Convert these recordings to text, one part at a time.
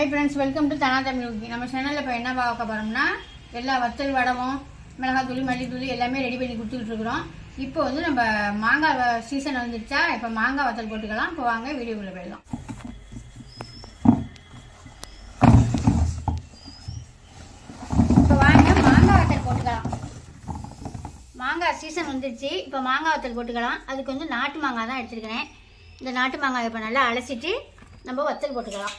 Hi friends welcome to Dhana Tamil ஊக்கி நம்ம சேனலில் இப்போ என்ன பார்க்க போகிறோம்னா எல்லா வத்தல் வடமும் மிளகாத்தூள் மல்லித்தூள் எல்லாமே ரெடி பண்ணி கொடுத்துட்டு இப்போ வந்து நம்ம மாங்காய் சீசன் வந்துருச்சா? இப்போ மாங்காய் வத்தல் போட்டுக்கலாம். இப்போ வாங்க வீடியோக்குள்ளே போயிடலாம். இப்போ வாங்க மாங்காய் வத்தல் போட்டுக்கலாம். மாங்காய் சீசன் வந்துருச்சு. இப்போ மாங்காய் வத்தல் போட்டுக்கலாம். அதுக்கு வந்து நாட்டு மாங்காய் தான் எடுத்துருக்கிறேன். இந்த நாட்டு மாங்காய் இப்போ நல்லா அலசிட்டு நம்ம வத்தல் போட்டுக்கலாம்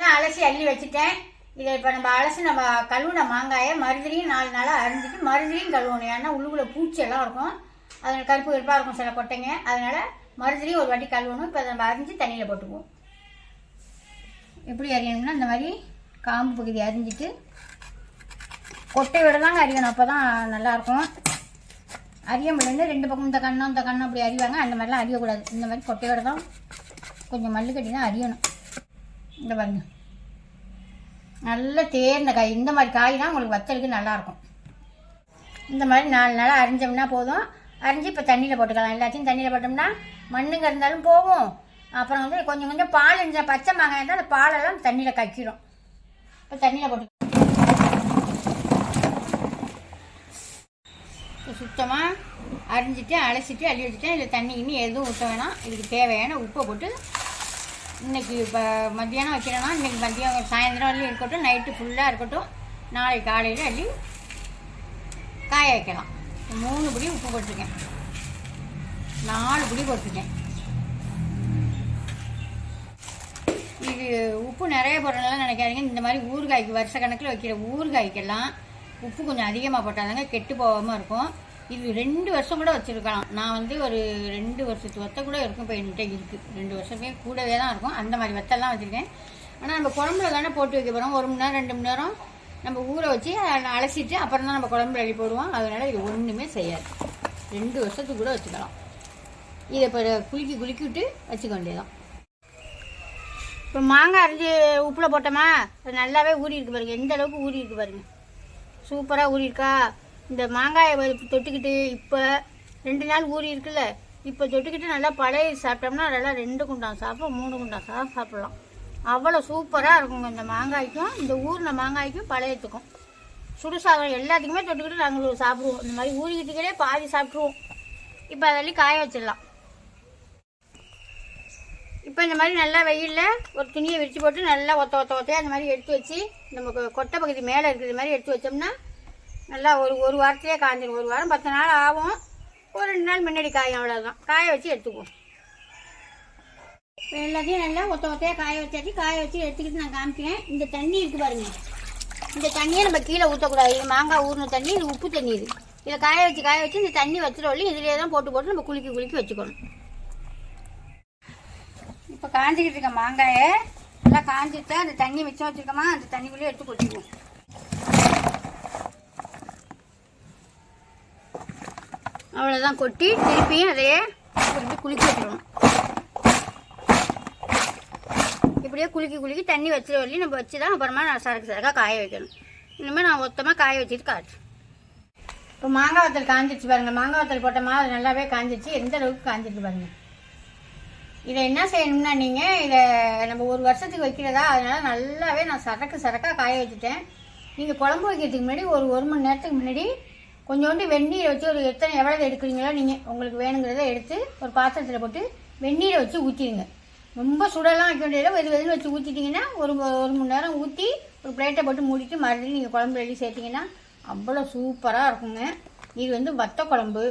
நான் அலசி அள்ளி வச்சுட்டேன். இதை இப்போ நம்ம அலசி நம்ம கழுவுன மாங்காயை மறுபடியும் நாலு நாளாக அரிஞ்சிட்டு மறுபடியும் கழுவணும். ஏன்னா உள்ளுக்குள்ள பூச்சியெல்லாம் இருக்கும். அதில் கருப்பு கருப்பாக இருக்கும் சில கொட்டைங்க. அதனால் மறுபடியும் ஒரு வாட்டி கழுவணும். இப்போ நம்ம அரிஞ்சு தண்ணியில் போட்டுக்குவோம். எப்படி அறியணும்னா இந்த மாதிரி காம்பு பகுதி அரிஞ்சிட்டு கொட்டை விட தாங்க அரியணும். அப்போ தான் நல்லாயிருக்கும் அறிய முடியல ரெண்டு பக்கம் இந்த கண்ணம் இந்த கண்ணம் அப்படி அறிவாங்க அந்த மாதிரிலாம் அறியக்கூடாது இந்த மாதிரி கொட்டையோட தான் கொஞ்சம் மல்லு கட்டி தான் அரியணும். இந்த பாருங்க. நல்ல தேர்ந்த காய். இந்த மாதிரி காய் தான் உங்களுக்கு வத்தலுக்கு நல்லாயிருக்கும். இந்த மாதிரி நாலு நாளாக அரிஞ்சோம்னா போதும். அரிஞ்சு இப்போ தண்ணியில் போட்டுக்கலாம். எல்லாத்தையும் தண்ணியில் போட்டோம்னா மண்ணுங்க இருந்தாலும் போகும். அப்புறம் வந்து கொஞ்சம் கொஞ்சம் பால் இருந்தால் பச்சை மாங்காய் இருந்தால் அந்த பாலெல்லாம் தண்ணியில் கக்கிடும் இப்போ தண்ணியில் போட்டு சுத்தமாக அரிஞ்சிட்டு அலசிட்டு அள்ளி வச்சுட்டேன் இதில் தண்ணி இன்னும் எதுவும் ஊற்ற வேணாம். இதுக்கு தேவையான உப்பை போட்டு இன்னைக்கு இப்போ மத்தியானம் வைக்கிறேன்னா இன்னைக்கு மதியம் சாயந்தரம் வரலையும் இருக்கட்டும் நைட்டு ஃபுல்லாக இருக்கட்டும் நாளைக்கு காலையில் அள்ளி காய வைக்கலாம். மூணு பிடி உப்பு போட்டிருக்கேன். நாலு புடி போட்டிருக்கேன். இது உப்பு நிறைய போடுறதுனால நினைக்காதீங்க. இந்த மாதிரி ஊறுகாய்க்கு வருஷ கணக்கில் வைக்கிற ஊறுகாய்க்கெல்லாம் உப்பு கொஞ்சம் அதிகமாக போட்டாதாங்க கெட்டு போகாமல் இருக்கும். இது ரெண்டு வருஷம் கூட வச்சுருக்கலாம். நான் வந்து ஒரு ரெண்டு வருஷத்து வத்த கூட இருக்கும். இப்போ என்கிட்ட இருக்குது ரெண்டு வருஷமே கூடவே தான் இருக்கும். அந்த மாதிரி வத்தெல்லாம் வச்சுருக்கேன். ஆனால் நம்ம குழம்புல தானே போட்டு வைக்க போகிறோம் ஒரு மணி நேரம் ரெண்டு மணி நேரம் நம்ம ஊற வச்சு அதை அலசிட்டு அப்புறம் தான் நம்ம குழம்புல அள்ளி போடுவோம். அதனால் இது ஒன்றுமே செய்யாது. ரெண்டு வருஷத்துக்கு கூட வச்சுக்கலாம். இதை இப்போ குலுக்கி குலுக்கி விட்டு வச்சுக்க வேண்டியதான் இப்போ மாங்காய் அரைஞ்சி உப்பில் போட்டோமா? அது நல்லாவே ஊறி இருக்கு பாருங்க. எந்த அளவுக்கு ஊறி இருக்கு பாருங்க. சூப்பராக ஊறி இருக்கா? இந்த மாங்காயை தொட்டுக்கிட்டு இப்போ ரெண்டு நாள் ஊறி இருக்குல்ல இப்போ தொட்டுக்கிட்டு நல்லா பழைய சாப்பிட்டோம்னா நல்லா ரெண்டு குண்டான் சாப்பிடும் மூணு குண்டான் சாப்பிட சாப்பிடலாம். அவ்வளோ சூப்பராக இருக்குங்க இந்த மாங்காய்க்கும் இந்த ஊர்ன மாங்காய்க்கும் பழையத்துக்கும். சுடுசாதம் எல்லாத்துக்குமே தொட்டுக்கிட்டு நாங்கள் சாப்பிடுவோம். இந்த மாதிரி ஊறிக்கிட்டுக்கிட்டே பாதி சாப்பிட்ருவோம் இப்போ அதெல்லாம் காய வச்சிடலாம். இப்போ இந்த மாதிரி நல்லா வெயிலில் ஒரு துணியை விரித்து போட்டு நல்லா ஒத்த ஒத்த ஒத்தையாக அந்த மாதிரி எடுத்து வச்சு நம்ம கொட்டை பகுதி மேலே இருக்கிற மாதிரி எடுத்து வச்சோம்னா நல்லா ஒரு ஒரு வாரத்திலே காஞ்சிடும் ஒரு வாரம் பத்து நாள் ஆகும். ஒரு ரெண்டு நாள் முன்னாடி காயும் அவ்வளோதான் காய வச்சு எடுத்துக்குவோம். எல்லாத்தையும் நல்லா ஒத்த ஒத்தையாக காய வச்சாச்சு. காய வச்சு எடுத்துக்கிட்டு நான் காமிக்கிறேன். இந்த தண்ணி இருக்கு பாருங்க. இந்த தண்ணியை நம்ம கீழே ஊற்றக்கூடாது இது மாங்காய் ஊறின தண்ணி இது உப்பு தண்ணி இது. இதை காய வச்சு காய வச்சு இந்த தண்ணி வச்சிடவில்லை இதிலே தான் போட்டு போட்டு நம்ம குலுக்கி குலுக்கி வச்சுக்கணும். இப்போ காஞ்சிக்கிட்டு இருக்க மாங்காயை நல்லா காஞ்சிட்டு அந்த தண்ணி மிச்சம் வச்சிருக்கோமா? அந்த தண்ணிக்குள்ளேயே எடுத்து கொட்டிக்குவோம். அவ்வளோதான் கொட்டி திருப்பியும் அதையே திருப்பி குளிக்க வச்சிடணும். இப்படியே குலுக்கி குலுக்கி தண்ணி வச்சுற வரலையும் நம்ம வச்சு தான் அப்புறமா நான் சரக்கு சரக்காக காய வைக்கணும். இனிமேல் நான் மொத்தமாக காய வச்சுட்டு காட்டுறேன் இப்போ மாங்காய் வத்தல் காஞ்சிச்சு பாருங்க. மாங்காய் வத்தல் போட்டோமா அது நல்லாவே காஞ்சிச்சு எந்த அளவுக்கு காஞ்சிட்டு பாருங்கள் இதை என்ன செய்யணும்னா நீங்கள் இதை நம்ம ஒரு வருஷத்துக்கு வைக்கிறதா? அதனால் நல்லாவே நான் சரக்கு சரக்காக காய வச்சுட்டேன். நீங்கள் குழம்பு வைக்கிறதுக்கு முன்னாடி ஒரு ஒரு மணி நேரத்துக்கு முன்னாடி கொஞ்சோண்டு வெந்நீரை வச்சு ஒரு எத்தனை எவ்வளோ எடுக்கிறீங்களோ நீங்கள் உங்களுக்கு வேணுங்கிறத எடுத்து ஒரு பாத்திரத்தில் போட்டு வெந்நீரை வச்சு ஊற்றிடுங்க ரொம்ப சுடலாம் வைக்க வேண்டியதில்லை. வெது வெதுன்னு வச்சு ஊற்றிட்டிங்கன்னா ஒரு ஒரு மணி நேரம் ஊற்றி ஒரு பிளேட்டை போட்டு மூடிட்டு மறுபடியும் நீங்கள் குழம்பு ரெடி சேர்த்திங்கன்னா அவ்வளோ சூப்பராக இருக்குங்க. இது வந்து வத்த குழம்பு.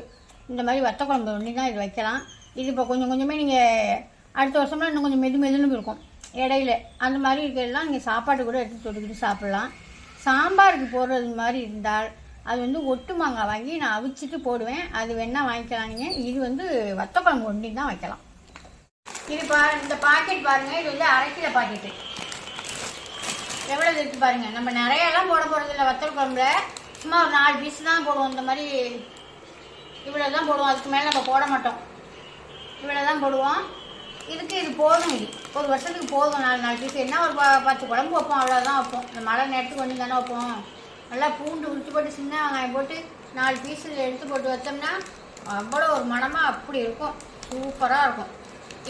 இந்த மாதிரி வத்த குழம்பு ஒன்று தான் இது வைக்கலாம். இது இப்போ கொஞ்சம் கொஞ்சமே நீங்கள் அடுத்த வருஷம்லாம் இன்னும் கொஞ்சம் மெது மெதுன்னு இருக்கும். இடையில அந்த மாதிரி இருக்கிறதெல்லாம் நீங்கள் சாப்பாடு கூட எடுத்து தொட்டுக்கிட்டு சாப்பிட்லாம். சாம்பாருக்கு போடுறது மாதிரி இருந்தால் அது வந்து ஒட்டு மாங்காய் வாங்கி நான் அவிச்சிட்டு போடுவேன். அது வேணால் வாங்கிக்கலாம் நீங்கள் இது வந்து வத்த ஒண்டி தான் வைக்கலாம். இது பா இந்த பாக்கெட் பாருங்கள் இது வந்து அரை கிலோ பாக்கெட்டு எவ்வளோ இருக்குது பாருங்கள் நம்ம நிறையெல்லாம் போட போகிறதில்ல வத்தல் குழம்புல சும்மா ஒரு நாலு பீஸ் தான் போடுவோம். இந்த மாதிரி இவ்வளோ தான் போடுவோம். அதுக்கு மேலே நம்ம போட மாட்டோம். இவ்வளோ தான் போடுவோம். இதுக்கு இது போதும் இது. ஒரு வருஷத்துக்கு போதும். நாலு நாலு பீஸ் என்ன ஒரு ப- பத்து குழம்பு வைப்போம். அவ்வளோதான் வைப்போம். இந்த மழை நேரத்துக்கு கொஞ்சம் தானே வைப்போம். நல்லா பூண்டு உரித்து போட்டு சின்ன வெங்காயம் போட்டு நாலு பீஸில் எடுத்து போட்டு வச்சோம்னா அவ்வளோ ஒரு மனமாக அப்படி இருக்கும். சூப்பராக இருக்கும்.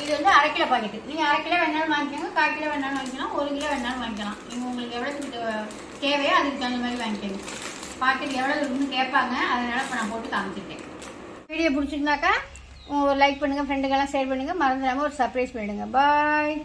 இது வந்து அரை கிலோ பாக்கெட்டு நீங்கள் அரை கிலோ வேணாலும் வாங்கிக்கோங்க கால் கிலோ வேணாலும் வாங்கிக்கலாம் ஒரு கிலோ வேணாலும் வாங்கிக்கலாம். நீங்கள் உங்களுக்கு எவ்வளோ தேவையோ அதுக்கு தகுந்த மாதிரி வாங்கிக்கோங்க. பாக்கெட் எவ்வளோ இருக்குன்னு கேட்பாங்க அதனால் இப்போ நான் போட்டு காமிச்சிட்டேன் வீடியோ பிடிச்சிருந்தாக்கா ஒரு லைக் பண்ணுங்கள் ஃப்ரெண்டுக்கெல்லாம் ஷேர் பண்ணுங்கள் மறந்துடாமல் ஒரு சர்ப்ரைஸ் பண்ணிவிடுங்க பாய்